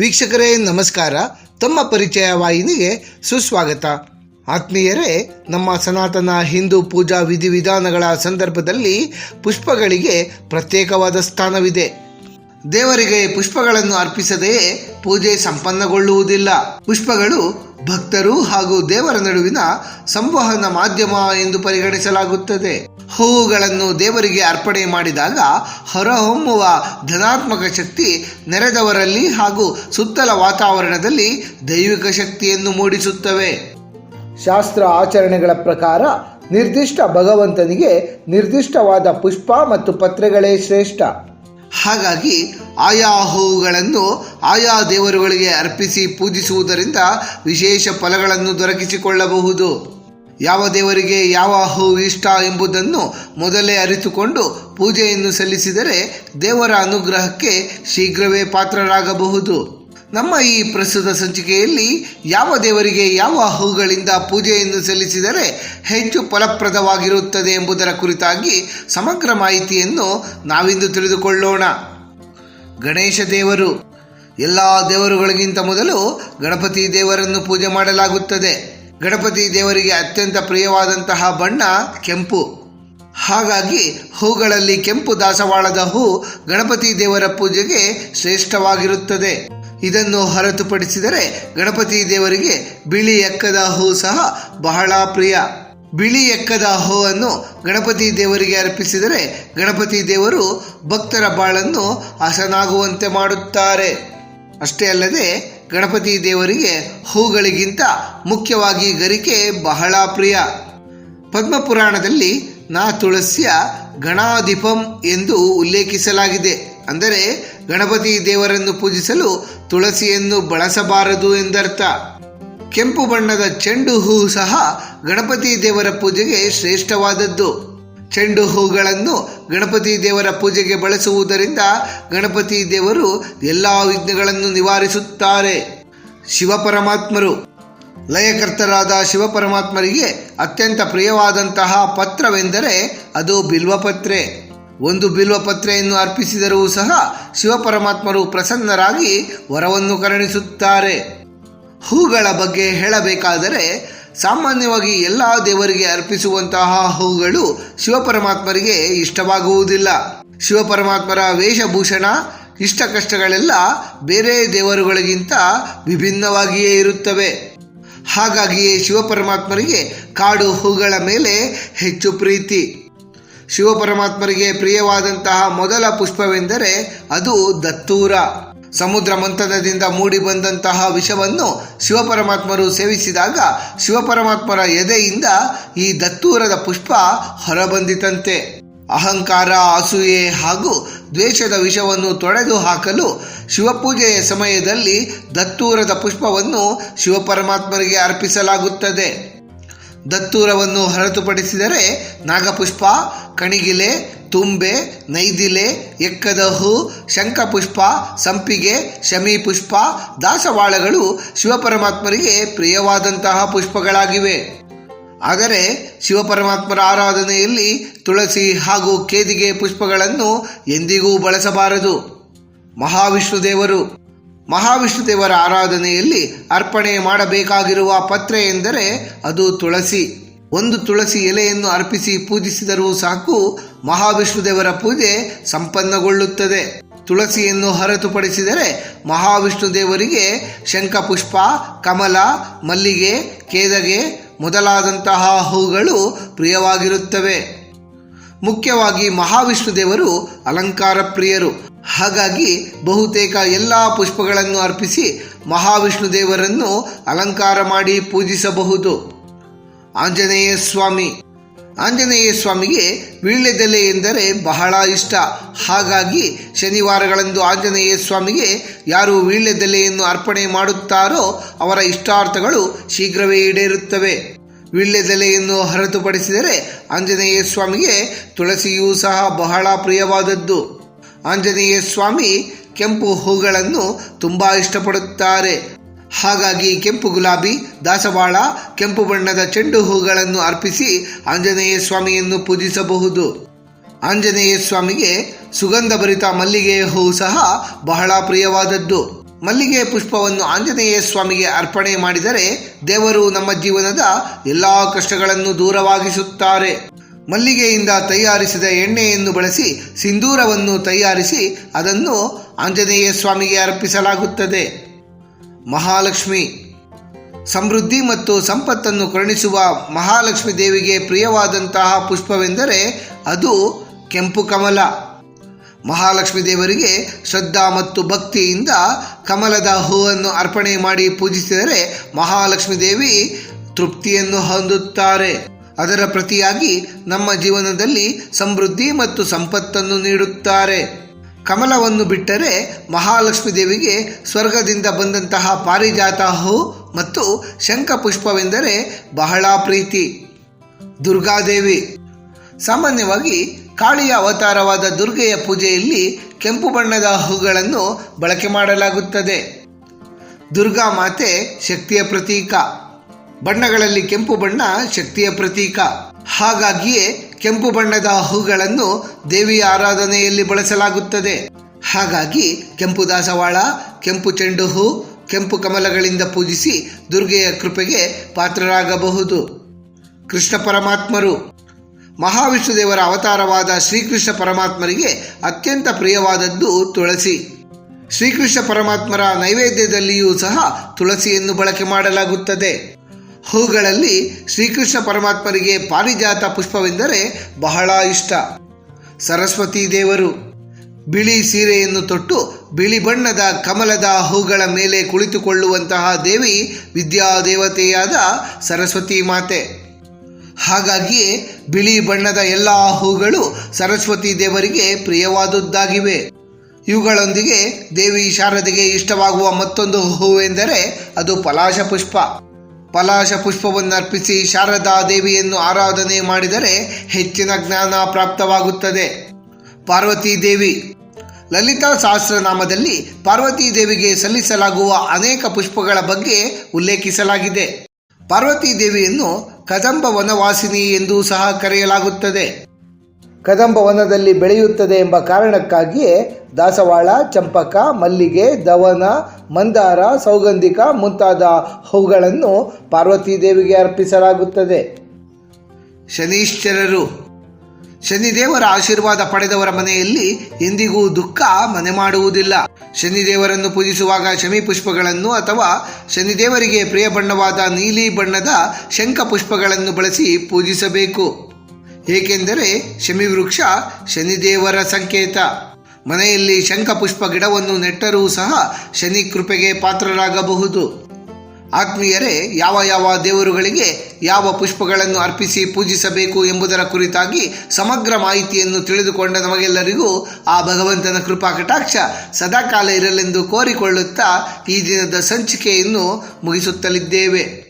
ವೀಕ್ಷಕರೇ, ನಮಸ್ಕಾರ. ತಮ್ಮ ಪರಿಚಯ ವಾಹಿನಿಗೆ ಸುಸ್ವಾಗತ. ಆತ್ಮೀಯರೇ, ನಮ್ಮ ಸನಾತನ ಹಿಂದೂ ಪೂಜಾ ವಿಧಿವಿಧಾನಗಳ ಸಂದರ್ಭದಲ್ಲಿ ಪುಷ್ಪಗಳಿಗೆ ಪ್ರತ್ಯೇಕವಾದ ಸ್ಥಾನವಿದೆ. ದೇವರಿಗೆ ಪುಷ್ಪಗಳನ್ನು ಅರ್ಪಿಸದೆಯೇ ಪೂಜೆ ಸಂಪನ್ನಗೊಳ್ಳುವುದಿಲ್ಲ. ಪುಷ್ಪಗಳು ಭಕ್ತರು ಹಾಗೂ ದೇವರ ನಡುವಿನ ಸಂವಹನ ಮಾಧ್ಯಮ ಎಂದು ಪರಿಗಣಿಸಲಾಗುತ್ತದೆ. ಹೂವುಗಳನ್ನು ದೇವರಿಗೆ ಅರ್ಪಣೆ ಮಾಡಿದಾಗ ಹೊರಹೊಮ್ಮುವ ಧನಾತ್ಮಕ ಶಕ್ತಿ ನೆರೆದವರಲ್ಲಿ ಹಾಗೂ ಸುತ್ತಲ ವಾತಾವರಣದಲ್ಲಿ ದೈವಿಕ ಶಕ್ತಿಯನ್ನು ಮೂಡಿಸುತ್ತವೆ. ಶಾಸ್ತ್ರ ಆಚರಣೆಗಳ ಪ್ರಕಾರ ನಿರ್ದಿಷ್ಟ ಭಗವಂತನಿಗೆ ನಿರ್ದಿಷ್ಟವಾದ ಪುಷ್ಪ ಮತ್ತು ಪತ್ರೆಗಳೇ ಶ್ರೇಷ್ಠ. ಹಾಗಾಗಿ ಆಯಾ ಹೂವುಗಳನ್ನು ಆಯಾ ದೇವರುಗಳಿಗೆ ಅರ್ಪಿಸಿ ಪೂಜಿಸುವುದರಿಂದ ವಿಶೇಷ ಫಲಗಳನ್ನು ದೊರಕಿಸಿಕೊಳ್ಳಬಹುದು. ಯಾವ ದೇವರಿಗೆ ಯಾವ ಹೂವು ಇಷ್ಟ ಎಂಬುದನ್ನು ಮೊದಲೇ ಅರಿತುಕೊಂಡು ಪೂಜೆಯನ್ನು ಸಲ್ಲಿಸಿದರೆ ದೇವರ ಅನುಗ್ರಹಕ್ಕೆ ಶೀಘ್ರವೇ ಪಾತ್ರರಾಗಬಹುದು. ನಮ್ಮ ಈ ಪ್ರಸ್ತುತ ಸಂಚಿಕೆಯಲ್ಲಿ ಯಾವ ದೇವರಿಗೆ ಯಾವ ಹೂಗಳಿಂದ ಪೂಜೆಯನ್ನು ಸಲ್ಲಿಸಿದರೆ ಹೆಚ್ಚು ಫಲಪ್ರದವಾಗಿರುತ್ತದೆ ಎಂಬುದರ ಕುರಿತಾಗಿ ಸಮಗ್ರ ಮಾಹಿತಿಯನ್ನು ನಾವಿಂದು ತಿಳಿದುಕೊಳ್ಳೋಣ. ಗಣೇಶ ದೇವರು, ಎಲ್ಲ ದೇವರುಗಳಿಗಿಂತ ಮೊದಲು ಗಣಪತಿ ದೇವರನ್ನು ಪೂಜೆ ಮಾಡಲಾಗುತ್ತದೆ. ಗಣಪತಿ ದೇವರಿಗೆ ಅತ್ಯಂತ ಪ್ರಿಯವಾದಂತಹ ಬಣ್ಣ ಕೆಂಪು. ಹಾಗಾಗಿ ಹೂಗಳಲ್ಲಿ ಕೆಂಪು ದಾಸವಾಳದ ಹೂ ಗಣಪತಿ ದೇವರ ಪೂಜೆಗೆ ಶ್ರೇಷ್ಠವಾಗಿರುತ್ತದೆ. ಇದನ್ನು ಹೊರತುಪಡಿಸಿದರೆ ಗಣಪತಿ ದೇವರಿಗೆ ಬಿಳಿ ಎಕ್ಕದ ಹೂ ಸಹ ಬಹಳ ಪ್ರಿಯ. ಬಿಳಿ ಎಕ್ಕದ ಹೂವನ್ನು ಗಣಪತಿ ದೇವರಿಗೆ ಅರ್ಪಿಸಿದರೆ ಗಣಪತಿ ದೇವರು ಭಕ್ತರ ಬಾಳನ್ನು ಹಸನಾಗುವಂತೆ ಮಾಡುತ್ತಾರೆ. ಅಷ್ಟೇ ಅಲ್ಲದೆ ಗಣಪತಿ ದೇವರಿಗೆ ಹೂಗಳಿಗಿಂತ ಮುಖ್ಯವಾಗಿ ಗರಿಕೆ ಬಹಳ ಪ್ರಿಯ. ಪದ್ಮಪುರಾಣದಲ್ಲಿ ನಾ ತುಳಸಿಯ ಗಣಾಧಿಪಂ ಎಂದು ಉಲ್ಲೇಖಿಸಲಾಗಿದೆ. ಅಂದರೆ ಗಣಪತಿ ದೇವರನ್ನು ಪೂಜಿಸಲು ತುಳಸಿಯನ್ನು ಬಳಸಬಾರದು ಎಂದರ್ಥ. ಕೆಂಪು ಬಣ್ಣದ ಚೆಂಡು ಹೂ ಸಹ ಗಣಪತಿ ದೇವರ ಪೂಜೆಗೆ ಶ್ರೇಷ್ಠವಾದದ್ದು. ಚೆಂಡು ಹೂಗಳನ್ನು ಗಣಪತಿ ದೇವರ ಪೂಜೆಗೆ ಬಳಸುವುದರಿಂದ ಗಣಪತಿ ದೇವರು ಎಲ್ಲ ವಿಘ್ನಗಳನ್ನು ನಿವಾರಿಸುತ್ತಾರೆ. ಶಿವಪರಮಾತ್ಮರು. ಲಯಕರ್ತರಾದ ಶಿವಪರಮಾತ್ಮರಿಗೆ ಅತ್ಯಂತ ಪ್ರಿಯವಾದಂತಹ ಪತ್ರವೆಂದರೆ ಅದು ಬಿಲ್ವಪತ್ರೆ. ಒಂದು ಬಿಲ್ವಪತ್ರೆಯನ್ನು ಅರ್ಪಿಸಿದರೂ ಸಹ ಶಿವಪರಮಾತ್ಮರು ಪ್ರಸನ್ನರಾಗಿ ವರವನ್ನು ಕರುಣಿಸುತ್ತಾರೆ. ಹೂಗಳ ಬಗ್ಗೆ ಹೇಳಬೇಕಾದರೆ ಸಾಮಾನ್ಯವಾಗಿ ಎಲ್ಲ ದೇವರಿಗೆ ಅರ್ಪಿಸುವಂತಹ ಹೂಗಳು ಶಿವಪರಮಾತ್ಮರಿಗೆ ಇಷ್ಟವಾಗುವುದಿಲ್ಲ. ಶಿವಪರಮಾತ್ಮರ ವೇಷಭೂಷಣ ಇಷ್ಟ ಕಷ್ಟಗಳೆಲ್ಲ ಬೇರೆ ದೇವರುಗಳಿಗಿಂತ ವಿಭಿನ್ನವಾಗಿಯೇ ಇರುತ್ತವೆ. ಹಾಗಾಗಿಯೇ ಶಿವಪರಮಾತ್ಮರಿಗೆ ಕಾಡು ಹೂಗಳ ಮೇಲೆ ಹೆಚ್ಚು ಪ್ರೀತಿ. ಶಿವಪರಮಾತ್ಮರಿಗೆ ಪ್ರಿಯವಾದಂತಹ ಮೊದಲ ಪುಷ್ಪವೆಂದರೆ ಅದು ದತ್ತೂರ. ಸಮುದ್ರ ಮಂಥನದಿಂದ ಮೂಡಿ ಬಂದಂತಹ ವಿಷವನ್ನು ಶಿವಪರಮಾತ್ಮರು ಸೇವಿಸಿದಾಗ ಶಿವಪರಮಾತ್ಮರ ಎದೆಯಿಂದ ಈ ದತ್ತೂರದ ಪುಷ್ಪ ಹೊರಬಂದಿತಂತೆ. ಅಹಂಕಾರ, ಅಸೂಯೆ ಹಾಗೂ ದ್ವೇಷದ ವಿಷವನ್ನು ತೊಡೆದು ಹಾಕಲು ಶಿವಪೂಜೆಯ ಸಮಯದಲ್ಲಿ ದತ್ತೂರದ ಪುಷ್ಪವನ್ನು ಶಿವಪರಮಾತ್ಮರಿಗೆ ಅರ್ಪಿಸಲಾಗುತ್ತದೆ. ದತ್ತೂರವನ್ನು ಹೊರತುಪಡಿಸಿದರೆ ನಾಗಪುಷ್ಪ, ಕಣಿಗಿಲೆ, ತುಂಬೆ, ನೈದಿಲೆ, ಎಕ್ಕದಹು, ಶಂಖಪುಷ್ಪ, ಸಂಪಿಗೆ, ಶಮೀಪುಷ್ಪ, ದಾಸವಾಳಗಳು ಶಿವಪರಮಾತ್ಮರಿಗೆ ಪ್ರಿಯವಾದಂತಹ ಪುಷ್ಪಗಳಾಗಿವೆ. ಆದರೆ ಶಿವಪರಮಾತ್ಮರ ಆರಾಧನೆಯಲ್ಲಿ ತುಳಸಿ ಹಾಗೂ ಕೇದಿಗೆ ಪುಷ್ಪಗಳನ್ನು ಎಂದಿಗೂ ಬಳಸಬಾರದು. ಮಹಾವಿಷ್ಣು ದೇವರು ಮಹಾವಿಷ್ಣು ದೇವರ ಆರಾಧನೆಯಲ್ಲಿ ಅರ್ಪಣೆ ಮಾಡಬೇಕಾಗಿರುವ ಪತ್ರೆ ಎಂದರೆ ಅದು ತುಳಸಿ. ಒಂದು ತುಳಸಿ ಎಲೆಯನ್ನು ಅರ್ಪಿಸಿ ಪೂಜಿಸಿದರೂ ಸಾಕು, ಮಹಾವಿಷ್ಣು ದೇವರ ಪೂಜೆ ಸಂಪನ್ನಗೊಳ್ಳುತ್ತದೆ. ತುಳಸಿಯನ್ನು ಹೊರತುಪಡಿಸಿದರೆ ಮಹಾವಿಷ್ಣು ದೇವರಿಗೆ ಶಂಖಪುಷ್ಪ ಕಮಲ, ಮಲ್ಲಿಗೆ, ಕೇದಗೆ ಮೊದಲಾದಂತಹ ಹೂಗಳು ಪ್ರಿಯವಾಗಿರುತ್ತವೆ. ಮುಖ್ಯವಾಗಿ ಮಹಾವಿಷ್ಣು ದೇವರು ಅಲಂಕಾರ ಪ್ರಿಯರು. ಹಾಗಾಗಿ ಬಹುತೇಕ ಎಲ್ಲ ಪುಷ್ಪಗಳನ್ನು ಅರ್ಪಿಸಿ ಮಹಾವಿಷ್ಣು ದೇವರನ್ನು ಅಲಂಕಾರ ಮಾಡಿ ಪೂಜಿಸಬಹುದು. ಆಂಜನೇಯ ಸ್ವಾಮಿ. ಆಂಜನೇಯ ಸ್ವಾಮಿಗೆ ವೀಳ್ಯದೆಲೆ ಎಂದರೆ ಬಹಳ ಇಷ್ಟ. ಹಾಗಾಗಿ ಶನಿವಾರಗಳಂದು ಆಂಜನೇಯ ಸ್ವಾಮಿಗೆ ಯಾರು ವೀಳ್ಯದೆಲೆಯನ್ನು ಅರ್ಪಣೆ ಮಾಡುತ್ತಾರೋ ಅವರ ಇಷ್ಟಾರ್ಥಗಳು ಶೀಘ್ರವೇ ಈಡೇರುತ್ತವೆ. ವೀಳ್ಯದೆಲೆಯನ್ನು ಹೊರತುಪಡಿಸಿದರೆ ಆಂಜನೇಯ ಸ್ವಾಮಿಗೆ ತುಳಸಿಯೂ ಸಹ ಬಹಳ ಪ್ರಿಯವಾದದ್ದು. ಆಂಜನೇಯ ಸ್ವಾಮಿ ಕೆಂಪು ಹೂಗಳನ್ನು ತುಂಬ ಇಷ್ಟಪಡುತ್ತಾರೆ. ಹಾಗಾಗಿ ಕೆಂಪು ಗುಲಾಬಿ, ದಾಸವಾಳ, ಕೆಂಪು ಬಣ್ಣದ ಚೆಂಡು ಹೂಗಳನ್ನು ಅರ್ಪಿಸಿ ಆಂಜನೇಯ ಸ್ವಾಮಿಯನ್ನು ಪೂಜಿಸಬಹುದು. ಆಂಜನೇಯ ಸ್ವಾಮಿಗೆ ಸುಗಂಧಭರಿತ ಮಲ್ಲಿಗೆ ಹೂ ಸಹ ಬಹಳ ಪ್ರಿಯವಾದದ್ದು. ಮಲ್ಲಿಗೆ ಪುಷ್ಪವನ್ನು ಆಂಜನೇಯ ಸ್ವಾಮಿಗೆ ಅರ್ಪಣೆ ಮಾಡಿದರೆ ದೇವರು ನಮ್ಮ ಜೀವನದ ಎಲ್ಲ ಕಷ್ಟಗಳನ್ನು ದೂರವಾಗಿಸುತ್ತಾರೆ. ಮಲ್ಲಿಗೆಯಿಂದ ತಯಾರಿಸಿದ ಎಣ್ಣೆಯನ್ನು ಬಳಸಿ ಸಿಂಧೂರವನ್ನು ತಯಾರಿಸಿ ಅದನ್ನು ಆಂಜನೇಯ ಸ್ವಾಮಿಗೆ ಅರ್ಪಿಸಲಾಗುತ್ತದೆ. ಮಹಾಲಕ್ಷ್ಮಿ. ಸಮೃದ್ಧಿ ಮತ್ತು ಸಂಪತ್ತನ್ನು ಕರುಣಿಸುವ ಮಹಾಲಕ್ಷ್ಮಿ ದೇವಿಗೆ ಪ್ರಿಯವಾದಂತಹ ಪುಷ್ಪವೆಂದರೆ ಅದು ಕೆಂಪು ಕಮಲ. ಮಹಾಲಕ್ಷ್ಮಿ ದೇವರಿಗೆ ಶ್ರದ್ಧಾ ಮತ್ತು ಭಕ್ತಿಯಿಂದ ಕಮಲದ ಹೂವನ್ನು ಅರ್ಪಣೆ ಮಾಡಿ ಪೂಜಿಸಿದರೆ ಮಹಾಲಕ್ಷ್ಮಿ ದೇವಿ ತೃಪ್ತಿಯನ್ನು ಹೊಂದುತ್ತಾರೆ. ಅದರ ಪ್ರತಿಯಾಗಿ ನಮ್ಮ ಜೀವನದಲ್ಲಿ ಸಮೃದ್ಧಿ ಮತ್ತು ಸಂಪತ್ತನ್ನು ನೀಡುತ್ತಾರೆ. ಕಮಲವನ್ನು ಬಿಟ್ಟರೆ ಮಹಾಲಕ್ಷ್ಮೀ ದೇವಿಗೆ ಸ್ವರ್ಗದಿಂದ ಬಂದಂತಹ ಪಾರಿಜಾತ ಹೂ ಮತ್ತು ಶಂಖ ಪುಷ್ಪವೆಂದರೆ ಬಹಳ ಪ್ರೀತಿ. ದುರ್ಗಾದೇವಿ ಸಾಮಾನ್ಯವಾಗಿ ಕಾಳಿಯ ಅವತಾರವಾದ ದುರ್ಗೆಯ ಪೂಜೆಯಲ್ಲಿ ಕೆಂಪು ಬಣ್ಣದ ಹೂಗಳನ್ನು ಬಳಕೆ ಮಾಡಲಾಗುತ್ತದೆ. ದುರ್ಗಾ ಮಾತೆ ಶಕ್ತಿಯ ಪ್ರತೀಕ. ಬಣ್ಣಗಳಲ್ಲಿ ಕೆಂಪು ಬಣ್ಣ ಶಕ್ತಿಯ ಪ್ರತೀಕ. ಹಾಗಾಗಿಯೇ ಕೆಂಪು ಬಣ್ಣದ ಹೂಗಳನ್ನು ದೇವಿಯ ಆರಾಧನೆಯಲ್ಲಿ ಬಳಸಲಾಗುತ್ತದೆ. ಹಾಗಾಗಿ ಕೆಂಪು ದಾಸವಾಳ, ಕೆಂಪು ಚೆಂಡು ಹೂ ಕೆಂಪು ಕಮಲಗಳಿಂದ ಪೂಜಿಸಿ ದುರ್ಗೆಯ ಕೃಪೆಗೆ ಪಾತ್ರರಾಗಬಹುದು. ಕೃಷ್ಣ ಪರಮಾತ್ಮರು. ಮಹಾವಿಷ್ಣು ದೇವರ ಅವತಾರವಾದ ಶ್ರೀಕೃಷ್ಣ ಪರಮಾತ್ಮರಿಗೆ ಅತ್ಯಂತ ಪ್ರಿಯವಾದದ್ದು ತುಳಸಿ. ಶ್ರೀಕೃಷ್ಣ ಪರಮಾತ್ಮರ ನೈವೇದ್ಯದಲ್ಲಿಯೂ ಸಹ ತುಳಸಿಯನ್ನು ಬಳಕೆ ಮಾಡಲಾಗುತ್ತದೆ. ಹೂಗಳಲ್ಲಿ ಶ್ರೀಕೃಷ್ಣ ಪರಮಾತ್ಮರಿಗೆ ಪಾರಿಜಾತ ಪುಷ್ಪವೆಂದರೆ ಬಹಳ ಇಷ್ಟ. ಸರಸ್ವತಿ ದೇವರು ಬಿಳಿ ಸೀರೆಯನ್ನು ತೊಟ್ಟು ಬಿಳಿ ಬಣ್ಣದ ಕಮಲದ ಹೂಗಳ ಮೇಲೆ ಕುಳಿತುಕೊಳ್ಳುವಂತಹ ದೇವಿ ವಿದ್ಯಾದೇವತೆಯಾದ ಸರಸ್ವತಿ ಮಾತೆ. ಹಾಗಾಗಿಯೇ ಬಿಳಿ ಬಣ್ಣದ ಎಲ್ಲ ಹೂಗಳು ಸರಸ್ವತಿ ದೇವರಿಗೆ ಪ್ರಿಯವಾದುದ್ದಾಗಿವೆ. ಇವುಗಳೊಂದಿಗೆ ದೇವಿ ಶಾರದೆಗೆ ಇಷ್ಟವಾಗುವ ಮತ್ತೊಂದು ಹೂವೆಂದರೆ ಅದು ಪಲಾಶ ಪುಷ್ಪ ಪಲಾಶ ಪುಷ್ಪವನ್ನು ಅರ್ಪಿಸಿ ಶಾರದಾ ದೇವಿಯನ್ನು ಆರಾಧನೆ ಮಾಡಿದರೆ ಹೆಚ್ಚಿನ ಜ್ಞಾನ ಪ್ರಾಪ್ತವಾಗುತ್ತದೆ. ಪಾರ್ವತಿ ದೇವಿ. ಲಲಿತಾ ಸಹಸ್ರನಾಮದಲ್ಲಿ ಪಾರ್ವತಿ ದೇವಿಗೆ ಸಲ್ಲಿಸಲಾಗುವ ಅನೇಕ ಪುಷ್ಪಗಳ ಬಗ್ಗೆ ಉಲ್ಲೇಖಿಸಲಾಗಿದೆ. ಪಾರ್ವತಿ ದೇವಿಯನ್ನು ಕದಂಬ ವನವಾಸಿನಿ ಎಂದೂ ಸಹ ಕರೆಯಲಾಗುತ್ತದೆ. ಕದಂಬ ವನದಲ್ಲಿ ಬೆಳೆಯುತ್ತದೆ ಎಂಬ ಕಾರಣಕ್ಕಾಗಿಯೇ ದಾಸವಾಳ, ಚಂಪಕ, ಮಲ್ಲಿಗೆ, ದವನ, ಮಂದಾರ, ಸೌಗಂಧಿಕ ಮುಂತಾದ ಹೂಗಳನ್ನು ಪಾರ್ವತಿ ದೇವಿಗೆ ಅರ್ಪಿಸಲಾಗುತ್ತದೆ. ಶನೀಶ್ಚರರು ಶನಿದೇವರ ಆಶೀರ್ವಾದ ಪಡೆದವರ ಮನೆಯಲ್ಲಿ ಎಂದಿಗೂ ದುಃಖ ಮನೆ ಮಾಡುವುದಿಲ್ಲ. ಶನಿದೇವರನ್ನು ಪೂಜಿಸುವಾಗ ಶಮಿ ಪುಷ್ಪಗಳನ್ನು ಅಥವಾ ಶನಿದೇವರಿಗೆ ಪ್ರಿಯ ಬಣ್ಣವಾದ ನೀಲಿ ಬಣ್ಣದ ಶಂಖ ಪುಷ್ಪಗಳನ್ನು ಬಳಸಿ ಪೂಜಿಸಬೇಕು. ಏಕೆಂದರೆ ಶಮಿವೃಕ್ಷ ಶನಿದೇವರ ಸಂಕೇತ. ಮನೆಯಲ್ಲಿ ಶಂಖಪುಷ್ಪ ಗಿಡವನ್ನು ನೆಟ್ಟರೂ ಸಹ ಶನಿ ಕೃಪೆಗೆ ಪಾತ್ರರಾಗಬಹುದು. ಆತ್ಮೀಯರೇ, ಯಾವ ಯಾವ ದೇವರುಗಳಿಗೆ ಯಾವ ಪುಷ್ಪಗಳನ್ನು ಅರ್ಪಿಸಿ ಪೂಜಿಸಬೇಕು ಎಂಬುದರ ಕುರಿತಾಗಿ ಸಮಗ್ರ ಮಾಹಿತಿಯನ್ನು ತಿಳಿದುಕೊಂಡ ನಮಗೆಲ್ಲರಿಗೂ ಆ ಭಗವಂತನ ಕೃಪಾ ಕಟಾಕ್ಷ ಸದಾಕಾಲ ಇರಲೆಂದು ಕೋರಿಕೊಳ್ಳುತ್ತಾ ಈ ದಿನದ ಸಂಚಿಕೆಯನ್ನು ಮುಗಿಸುತ್ತಲಿದ್ದೇವೆ.